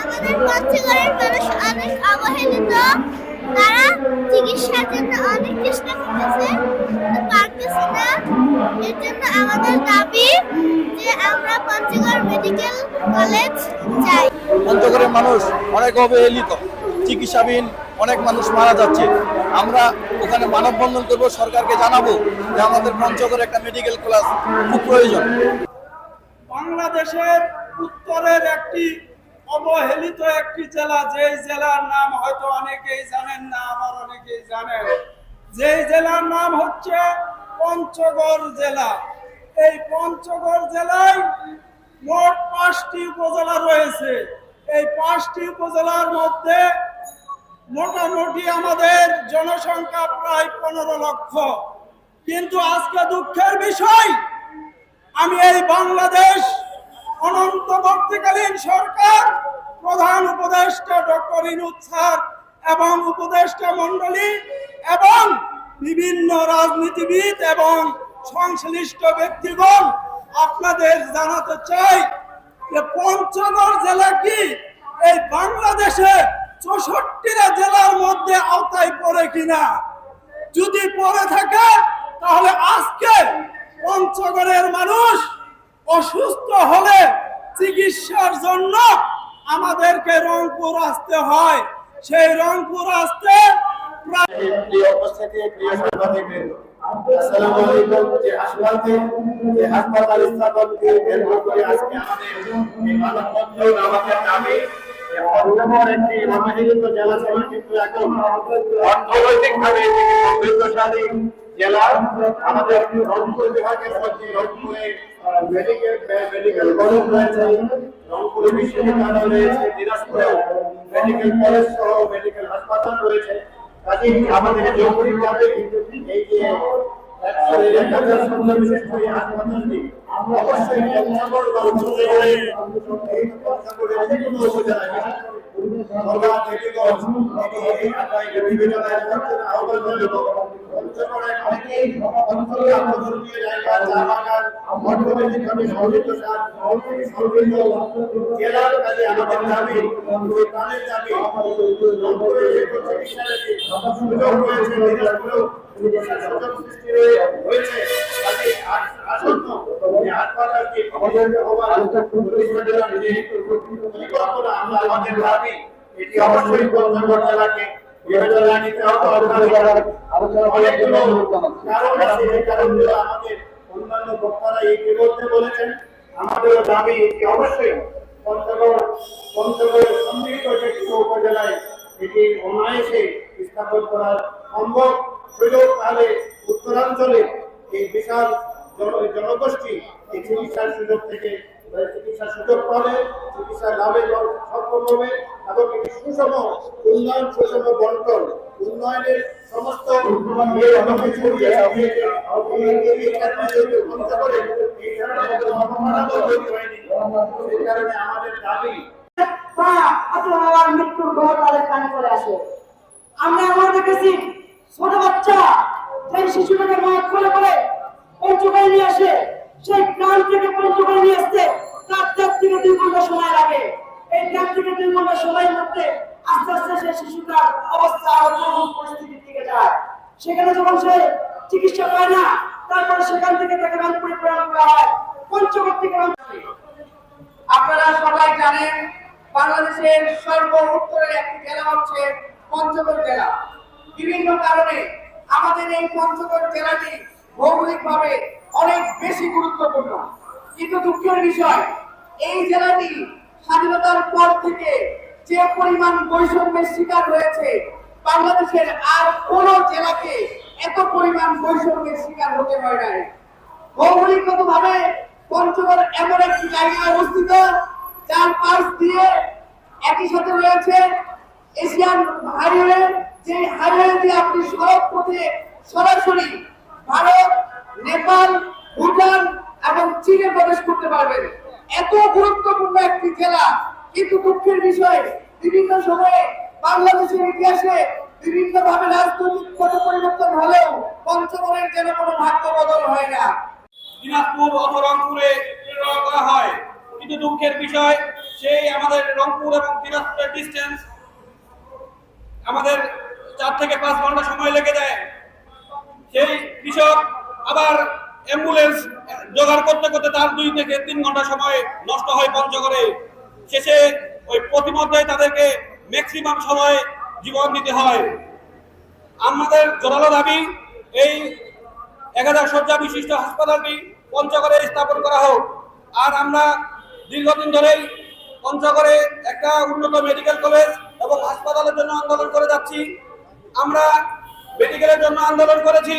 আমাদের পঞ্চগড়ের মানুষ অনেক অবহেলিত। তারা চিকিৎসার জন্য অনেক চেষ্টা করতেছে। কিন্তু পারতেছে না। এর জন্য আমাদের দাবি যে আমরা পঞ্চগড় মেডিকেল কলেজ চাই। পঞ্চগড়ের মানুষ অনেক অবহেলিত। চিকিৎসাবিহীন অনেক মানুষ মারা যাচ্ছে। আমরা ওখানে মানববন্ধন করব সরকারকে জানাব যে আমাদের পঞ্চগড়ে একটা মেডিকেল ক্লাস খুব প্রয়োজন। বাংলাদেশের উত্তরের একটি অবহেলিত একটি জেলা, যেই জেলার নাম হয়তো অনেকেই জানেন না, আবার অনেকেই জানেন। যেই জেলার নাম হচ্ছে পঞ্চগড় জেলা। এই পঞ্চগড় জেলায় মোট পাঁচটি উপজেলা রয়েছে। এই পাঁচটি উপজেলার মধ্যে মোটামুটি আমাদের জনসংখ্যা প্রায় পনেরো লক্ষ। কিন্তু আজকে দুঃখের বিষয়, আমি এই বাংলাদেশ অনন্তবর্তীকালীন সরকার প্রধান উপদেষ্টা ডক্টর ইনুদ স্যার এবং উপদেষ্টা মন্ডলী এবং বিভিন্ন রাজনীতিবিদ এবং সংশ্লিষ্ট ব্যক্তিগণ আপনাদের জানাতে চাই যে পঞ্চগড় জেলা কি? এই বাংলাদেশে চৌষট্টিটা জেলার মধ্যে আওতায় পড়ে কিনা? যদি পড়ে থাকে, তাহলে আজকে পঞ্চগড়ের মানুষ অসুস্থ হলে চিকিৎসার জন্য আমাদেরকে রংপুর আসতে হয়। সেই রংপুর আসতে প্রায় প্রিয় উপস্থিতি জেলার আমাদের রংপুর বিভাগের মধ্যে রংপুরে মেডিকেল মেডিকেল কলেজ রয়েছে, রংপুরে বিশ্ববিদ্যালয় রয়েছে আমাদের অবশ্যই পঞ্চগড় বা উত্তরবঙ্গে এই পঞ্চগড়ের যে কোনো করে সমৃদ্ধ জেলার কাজে আমাদের আমাদের এটি অবশ্যই বিবেচনা অন্যান্য বক্তারা ইতিমধ্যে বলেছেন আমাদের দাবি এটি অবশ্যই পঞ্চগড় পঞ্চগড়ের এটি অনায়াসে স্থাপন করা সম্ভব সুযোগ তাহলে উত্তরাঞ্চলে এই বিশাল জনগোষ্ঠী এই চিকিৎসার সুযোগ থেকে চিকিৎসার সুযোগ পাবে চিকিৎসা লাভে সক্ষম হবে এবং একটি সুষম উন্নয়ন সুষম বন্টন উন্নয়নের সমস্ত আমাদের দাবি মৃত্যুর ঘর তাদের কানে চলে আসে। আমরা এমন দেখেছি ছোট বাচ্চা সেই শিশুটাকে মা করে করে পঞ্চগড়ে নিয়ে আসে। সেই গ্রাম থেকে পঞ্চগড়ে নিয়ে আসতে তার চার থেকে দুই ঘণ্টা সময় লাগে। এই চার থেকে দুই ঘণ্টা সময়ের মধ্যে আস্তে আস্তে সেই শিশুটার অবস্থা আরও করুণ পরিস্থিতির দিকে যায়। সেখানে যখন সে চিকিৎসা পায় না, তারপরে সেখান থেকে তাকে রংপুরে প্রেরণ করা হয়। পঞ্চগড় থেকে আপনারা সবাই জানেন, বাংলাদেশের সর্ব উত্তরের একটি জেলা হচ্ছে পঞ্চগড় জেলা। বিভিন্ন কারণে আমাদের এই পঞ্চগড় জেলাটি ভৌগোলিকভাবে অনেক বেশি গুরুত্বপূর্ণ। কিন্তু দুঃখের বিষয়, এই জেলাটি স্বাধীনতার পর থেকে যে পরিমাণ বৈষম্যের শিকার হয়েছে, বাংলাদেশের আর কোন জেলাকে এত পরিমাণ বৈষম্যের শিকার হতে হয় নাই। ভৌগোলিকগত ভাবে পঞ্চগড় এমন একটি জায়গায় অবস্থিত, যার পাশ দিয়ে একই সাথে রয়েছে এশিয়ান হাইওয়ে যে হাইওয়ে দিয়ে আপনি সড়ক পথে সরাসরি ভারত পারবেন। এত গুরুত্বপূর্ণ একটি জেলা কিন্তু দুঃখের বিষয়, বিভিন্ন সময়ে বাংলাদেশের ইতিহাসে বিভিন্ন ভাবে রাজনৈতিক পট পরিবর্তন হলেও পঞ্চগড়ের যেন কোনো ভাগ্য বদল হয় না। দিনাজপুর অথবা রংপুরে করা হয়। কিন্তু দুঃখের বিষয়, সেই আমাদের রংপুর এবং দিনাজপুরের ডিস্টেন্স আমাদের চার থেকে পাঁচ ঘণ্টা সময় লেগে যায়। সেই কৃষক আবার অ্যাম্বুলেন্স জোগাড় করতে করতে তার দুই থেকে তিন ঘণ্টা সময় নষ্ট হয় পঞ্চগড়ে শেষে ওই প্রতিমধ্যে তাদেরকে ম্যাক্সিমাম সময় জীবন দিতে হয়। আমাদের জোরালো দাবি, এই এক হাজার শয্যা বিশিষ্ট হাসপাতালটি পঞ্চগড়ে স্থাপন করা হোক। আর আমরা দীর্ঘদিন ধরেই পঞ্চগড়ে একটা উন্নত মেডিকেল কলেজ এবং হাসপাতালের জন্য আন্দোলন করে যাচ্ছি। আমরা মেডিকেলের জন্য আন্দোলন করেছি।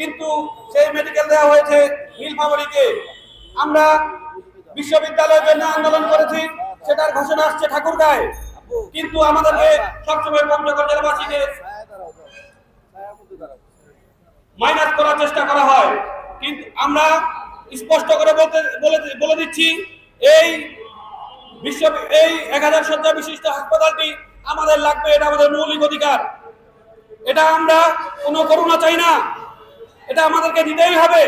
কিন্তু সেই মেডিকেল দেওয়া হয়েছে নীলফামারীকে আমরা বিশ্ববিদ্যালয়ের জন্য আন্দোলন করেছি, সেটার ঘোষণা আসছে ঠাকুরগাঁয় কিন্তু আমাদেরকে সবসময় পঞ্চগড় জেলাবাসীকে মাইনাস করার চেষ্টা করা হয়। কিন্তু আমরা স্পষ্ট করে বলতে, বলে দিচ্ছি, এই বিশ্ব, এই এক হাজার শয্যা বিশিষ্ট হাসপাতালটি আমাদের লাগবে, এটা আমাদের মৌলিক অধিকার। এটা আমরা কোনো করুণা চাই না। এটা আমাদেরকে দিতেই হবে।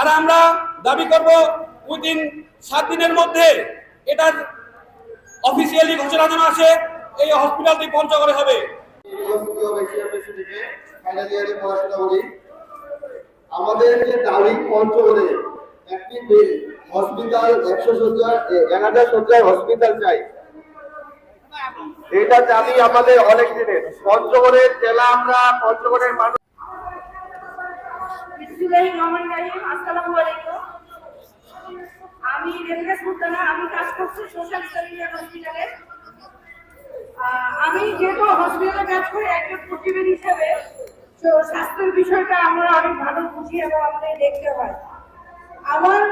আর আমরা দাবি করব, উইদিন সাত দিনের মধ্যে এটার অফিসিয়ালি ঘোষণা যেন আসে এই হসপিটালটি পঞ্চগড়ে হবে। আমাদের যে দাবি পঞ্চগড়ে একটি হসপিটাল একশো শয্যার এক হাজার হসপিটাল চাই। এটা দাবি আমাদের অনেক দিনের। পঞ্চগড়ের জেলা আমরা পঞ্চগড়ের মানুষ বিসমিল্লাহির রহমানির আমি যেহেতু হসপিটালে কাজ করি, একজন প্রতিবেদী হিসেবে, তো স্বাস্থ্যের বিষয়টা আমরা অনেক ভালো বুঝি এবং আমাদের দেখতে হয়। আমার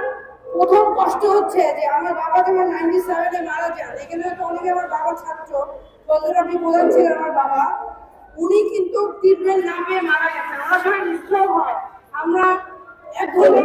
প্রথম কষ্ট হচ্ছে যে আমার বাবা যখন নাইনটি সেভেনে মারা যান, এখানে তো অনেকে আমার বাবার ছাত্র, বলতে আপনি প্রধান ছিলেন আমার বাবা, উনি কিন্তু ট্রিটমেন্ট না পেয়ে মারা গেছেন আমরা সবাই নিশ্চয় হয় আমরা এক ঘণ্টার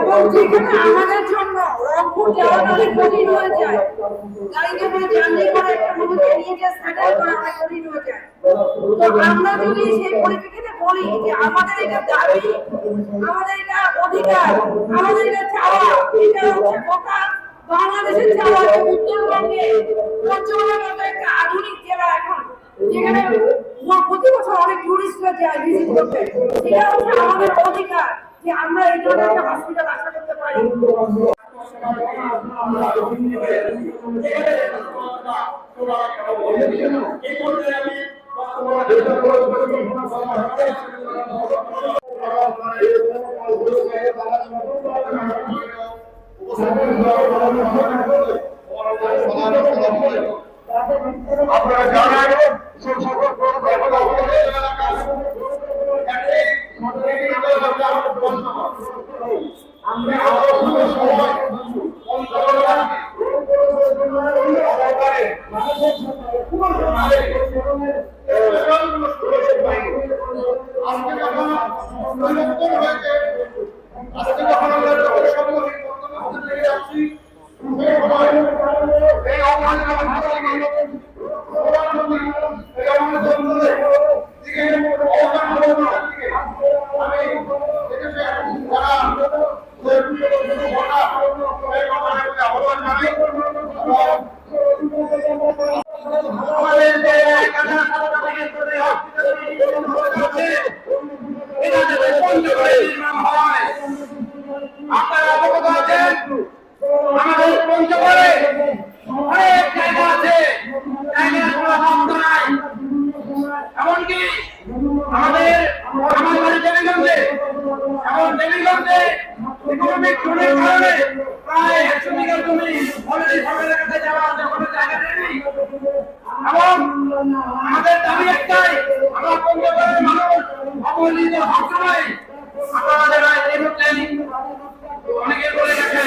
এবং যেখানে আমাদের জন্য রংপুর যাওয়া অনেক কঠিন হয়ে যায়। গাড়িতে করে জার্নি করে একটা নিয়ে গিয়ে স্যাটেল করা অনেক কঠিন হয়ে যায়। আধুনিক জেলা এখন প্রতি বছর অনেক টুরিস্টরা যায় ভিজিট করতে। আমাদের অধিকার। যে আমরা এই ধরনের একটা হসপিটাল আশা করতে পারি আপনারা জানেন যে সকল বড় ব্যাপার বেলিগঞ্জে ইকোনমিক জোনের কারণে প্রায় একশো বিঘা যাওয়া আছে কোনো জায়গা নেই এবং আমাদের দাবি একটাই, আমরা কংগ্রেসের মানুষ অবহেলিত সবসময় অনেকে বলে গেছে